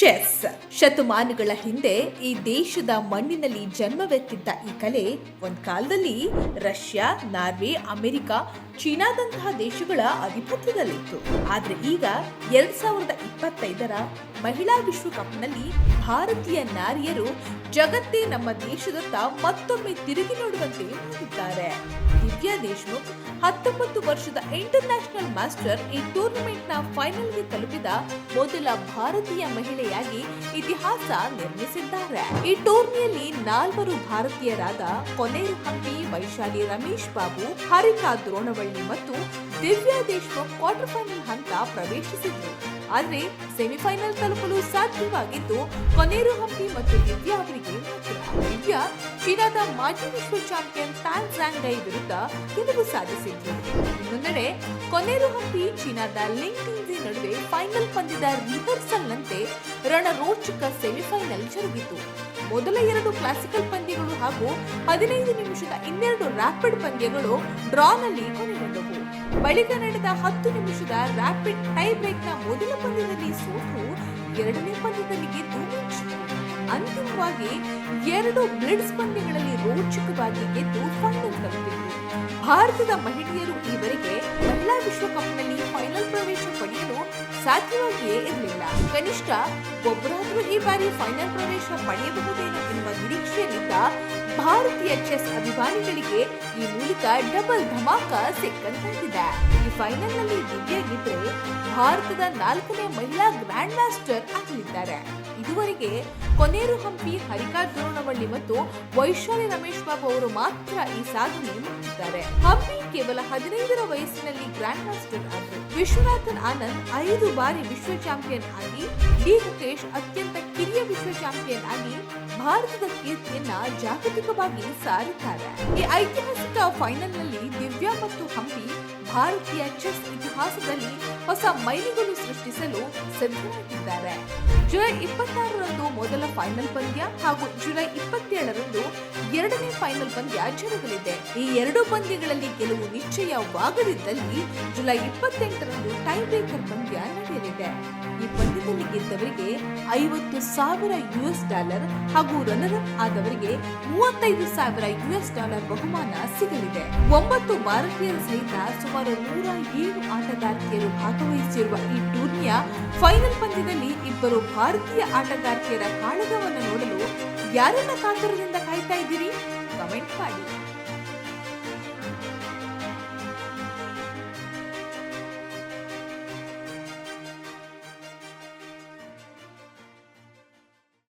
Chess. ಶತಮಾನಗಳ ಹಿಂದೆ ಈ ದೇಶದ ಮಣ್ಣಿನಲ್ಲಿ ಜನ್ಮವೆತ್ತಿದ್ದ ಈ ಕಲೆ ಒಂದ್ ಕಾಲದಲ್ಲಿ ರಷ್ಯಾ, ನಾರ್ವೆ, ಅಮೆರಿಕ, ಚೀನಾದಂತಹ ದೇಶಗಳ ಆಧಿಪತ್ಯದಲ್ಲಿತ್ತು ಆದ್ರೆ ಈಗ ಎರಡ್ ಸಾವಿರದ ಇಪ್ಪತ್ತೈದರ ಮಹಿಳಾ ವಿಶ್ವಕಪ್ನಲ್ಲಿ ಭಾರತೀಯ ನಾರಿಯರು ಜಗತ್ತೇ ನಮ್ಮ ದೇಶದತ್ತ ಮತ್ತೊಮ್ಮೆ ತಿರುಗಿ ನೋಡುವಂತೆ ಮಾಡಿದ್ದಾರೆ. ದಿವ್ಯಾ ದೇಶ್ಮುಖ್ ಹತ್ತೊಂಬತ್ತು ವರ್ಷದ ಇಂಟರ್ನ್ಯಾಷನಲ್ ಮಾಸ್ಟರ್ ಈ ಟೂರ್ನಮೆಂಟ್ನ ಫೈನಲ್ಗೆ ತಲುಪಿದ ಮೊದಲ ಭಾರತೀಯ ಮಹಿಳೆಯಾಗಿ ಇತಿಹಾಸ ನಿರ್ಮಿಸಿದ್ದಾರೆ. ಈ ಟೂರ್ನಿಯಲ್ಲಿ ನಾಲ್ವರು ಭಾರತೀಯರಾದ ಕೊನೇರು ಹಂಪಿ, ವೈಶಾಲಿ ರಮೇಶ್ ಬಾಬು, ಹರಿಕಾ ದ್ರೋಣವಳ್ಳಿ ಮತ್ತು ದಿವ್ಯಾ ದೇಶ್ಮುಖ್ ಕ್ವಾರ್ಟರ್ ಫೈನಲ್ ಹಂತ ಪ್ರವೇಶಿಸಿದ್ರು. ಆದರೆ ಸೆಮಿಫೈನಲ್ ತಲುಪಲು ಸಾಧ್ಯವಾಗಿದ್ದು, ಕೊನೇರು ಹಂಪಿ ಮತ್ತು ದಿವ್ಯಾ ಅವರಿಗೆ ದಿವ್ಯಾ ಚೀನಾದ ಮಾಜಿ ವಿಶ್ವ ಚಾಂಪಿಯನ್ ಟ್ಯಾನ್ ಡೈ ವಿರುದ್ಧ ಗೆಲುವು ಸಾಧಿಸಿದ್ರು. ಇನ್ನೊಂದೆಡೆ, ಕೊನೇರು ಹಂಪಿ ಚೀನಾದ ಲಿಂಕ್ ನಡುವೆ ಫೈನಲ್ ಪಂದ್ಯದ ರಿಹರ್ಸಲ್ ನಂತೆ ರಣರೋಚಕ ಸೆಮಿಫೈನಲ್ ಜರುಗಿತು. ಮೊದಲ ಎರಡು ಕ್ಲಾಸಿಕಲ್ ಪಂದ್ಯಗಳು ಹಾಗೂ ಹದಿನೈದು ನಿಮಿಷದ ಇನ್ನೆರಡು ರ್ಯಾಪಿಡ್ ಪಂದ್ಯಗಳು ಡ್ರಾನಲ್ಲಿ ಕೊನೆಗೊಂಡವು. ಬಳಿಕ ನಡೆದ ಹತ್ತು ನಿಮಿಷದ ರ್ಯಾಪಿಡ್ ಟೈ ಬ್ರೇಕ್ನ ಮೊದಲ ಪಂದ್ಯದಲ್ಲಿ ಸೋತು ಎರಡನೇ ಪಂದ್ಯದಲ್ಲಿ ಗೆದ್ದು ಅಂತಿಮವಾಗಿ ಎರಡು ಬ್ಲಿಡ್ಸ್ ಪಂದ್ಯಗಳಲ್ಲಿ ರೋಚಕವಾಗಿ ಗೆದ್ದು ಫೈನಲ್ ತಲುಪಿತು. ಭಾರತದ ಮಹಿಳೆಯರು ಈವರೆಗೆ ಮಹಿಳಾ ವಿಶ್ವಕಪ್ನಲ್ಲಿ ಫೈನಲ್ ಪ್ರವೇಶ ಪಡೆಯಲು ಸಾಧ್ಯವಾಗಿಯೇ ಇರಲಿಲ್ಲ. ಕನಿಷ್ಠ ಒಬ್ಬರಾದರೂ ಈ ಬಾರಿ ಫೈನಲ್ ಪ್ರವೇಶ ಪಡೆಯಬಹುದೇನೋ ಎನ್ನುವ ನಿರೀಕ್ಷೆಯಲ್ಲಿದ್ದ ಭಾರತೀಯ ಚೆಸ್ ಅಭಿಮಾನಿಗಳಿಗೆ ಈ ಮೂಲಕ ಡಬಲ್ ಧಮಾಕ ಸಿಕ್ಕಂತಾಗಿದೆ. ಈ ಫೈನಲ್ನಲ್ಲಿ ದಿವ್ಯಾ ಗಿದ್ರೆ ಭಾರತದ ನಾಲ್ಕನೇ ಮಹಿಳಾ ಗ್ರ್ಯಾಂಡ್ ಮಾಸ್ಟರ್ ಆಗಲಿದ್ದಾರೆ. ಇದುವರೆಗೆ ಕೊನೇರು ಹಂಪಿ ಹರಿಕಾ ದ್ರೋಣವಳ್ಳಿ ಮತ್ತು ವೈಶಾಲಿ ರಮೇಶ್ ಬಾಬು ಅವರು ಮಾತ್ರ ಈ ಸಾಧನೆ ಮಾಡಿದ್ದಾರೆ. ಹಂಪಿ ಕೇವಲ ಹದಿನೈದರ ವಯಸ್ಸಿನಲ್ಲಿ ಗ್ರ್ಯಾಂಡ್ ಮಾಸ್ಟರ್ ಆದರು ವಿಶ್ವನಾಥನ್ ಆನಂದ್ ಐದು ಬಾರಿ ವಿಶ್ವ ಚಾಂಪಿಯನ್ ಆಗಿ, ಡಿ ಮುಖೇಶ್ ಅತ್ಯಂತ ಕಿರಿಯ ವಿಶ್ವ ಚಾಂಪಿಯನ್ ಆಗಿ ಭಾರತದ ಕೀರ್ತಿಯನ್ನ ಜಾಗತಿಕವಾಗಿ ಸಾರಿದ್ದಾರೆ. ಈ ಐತಿಹಾಸಿಕ ಫೈನಲ್ನಲ್ಲಿ ದಿವ್ಯಾ ಮತ್ತು ಹಂಪಿ ಭಾರತೀಯ ಚೆಸ್ ಇತಿಹಾಸದಲ್ಲಿ ಹೊಸ ಮೈಲಿಗಲ್ಲು ಸೃಷ್ಟಿಸಲು ಸಿದ್ಧರಾಗಿದ್ದಾರೆ. ಜುಲೈ ಇಪ್ಪತ್ತಾರರಂದು ಫೈನಲ್ ಪಂದ್ಯ ಹಾಗೂ ಜುಲೈ ಇಪ್ಪತ್ತೇಳರಂದು ಎರಡನೇ ಫೈನಲ್ ಪಂದ್ಯ ಜರುಗಲಿದೆ. ಈ ಎರಡು ಪಂದ್ಯಗಳಲ್ಲಿ ಗೆಲುವು ನಿಶ್ಚಯವಾಗದಿದ್ದಲ್ಲಿ ಜುಲೈ ಇಪ್ಪತ್ತೆಂಟರಂದು ಟೈ ಬ್ರೇಕರ್ ಪಂದ್ಯ ನಡೆಯಲಿದೆ. ಈ ಗೆದ್ದವರಿಗೆ ಐವತ್ತು ಸಾವಿರ ಯುಎಸ್ ಡಾಲರ್ ಹಾಗೂ ರನ್ನರ್ ಅಪ್ ಆದವರಿಗೆ ಮೂವತ್ತೈದು ಸಾವಿರ ಯುಎಸ್ ಡಾಲರ್ ಬಹುಮಾನ ಸಿಗಲಿದೆ. ಒಂಬತ್ತು ಭಾರತೀಯರ ಸಹಿತ ಸುಮಾರು ನೂರ ಏಳು ಆಟಗಾರ್ತಿಯರು ಭಾಗವಹಿಸಿರುವ ಈ ಟೂರ್ನಿಯ ಫೈನಲ್ ಪಂದ್ಯದಲ್ಲಿ ಇಬ್ಬರು ಭಾರತೀಯ ಆಟಗಾರ್ತಿಯರ ಕಾಳಗವನ್ನು ನೋಡಲು ಯಾರನ್ನ ಕಾತರದಿಂದ ಕಾಯ್ತಾ ಇದ್ದೀರಿ? ಕಮೆಂಟ್ ಮಾಡಿ.